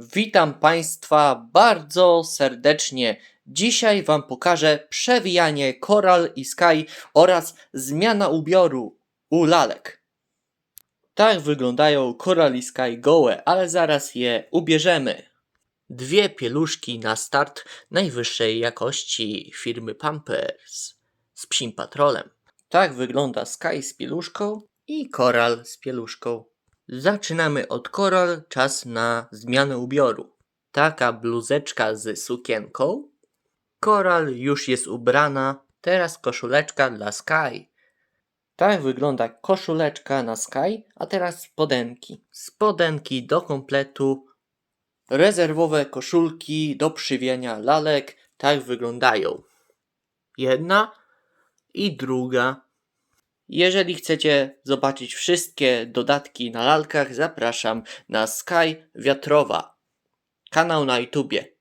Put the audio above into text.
Witam Państwa bardzo serdecznie. Dzisiaj Wam pokażę przewijanie Coral i Sky oraz zmiana ubioru u lalek. Tak wyglądają Coral i Sky gołe, ale zaraz je ubierzemy. Dwie pieluszki na start najwyższej jakości firmy Pampers z Psim Patrolem. Tak wygląda Sky z pieluszką i Coral z pieluszką. Zaczynamy od Coral, czas na zmianę ubioru. Taka bluzeczka z sukienką. Coral już jest ubrana, teraz koszuleczka dla Sky. Tak wygląda koszuleczka na Sky, a teraz spodenki. Spodenki do kompletu. Rezerwowe koszulki do przywiania lalek. Tak wyglądają. Jedna i druga. Jeżeli chcecie zobaczyć wszystkie dodatki na lalkach, zapraszam na Sky Wiatrowa. Kanał na YouTubie.